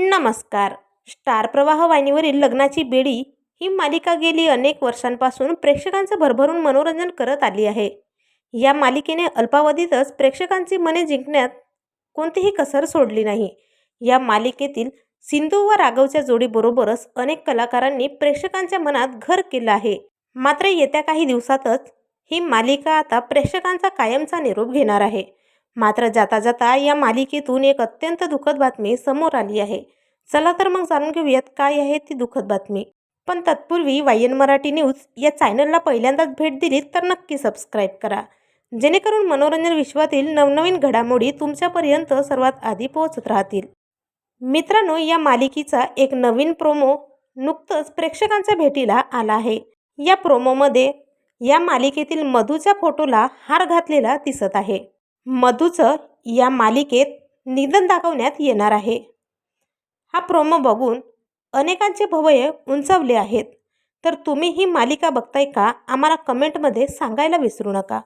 नमस्कार. स्टार प्रवाह वाहिनीवरील लग्नाची बेडी ही मालिका गेली अनेक वर्षांपासून प्रेक्षकांचं भरभरून मनोरंजन करत आली आहे. या मालिकेने अल्पावधीतच प्रेक्षकांची मने जिंकण्यात कोणतीही कसर सोडली नाही. या मालिकेतील सिंधू व राघवच्या जोडीबरोबरच अनेक कलाकारांनी प्रेक्षकांच्या मनात घर केलं आहे. मात्र येत्या काही दिवसातच ही मालिका आता प्रेक्षकांचा कायमचा निरोप घेणार आहे. मात्र जाता जाता या मालिकेतून एक अत्यंत दुःखद बातमी समोर आली आहे. चला तर मग जाणून घेऊयात काय आहे ती दुःखद बातमी. पण तत्पूर्वी वायन मराठी न्यूज या चॅनलला पहिल्यांदाच भेट दिलीत तर नक्की सबस्क्राईब करा. जेणेकरून मनोरंजन विश्वातील नवनवीन घडामोडी तुमच्यापर्यंत सर्वात आधी पोहोचत राहतील. मित्रांनो या मालिकेचा एक नवीन प्रोमो नुकतंच प्रेक्षकांच्या भेटीला आला आहे. या प्रोमोमध्ये या मालिकेतील मधूच्या फोटोला हार घातलेला दिसत आहे. मधूचं या मालिकेत निधन दाखवण्यात येणार आहे. हा प्रोमो बघून अनेकांचे भवय उंचावले आहेत. तर तुम्ही ही मालिका बघताय का? आम्हाला कमेंटमध्ये सांगायला विसरू नका.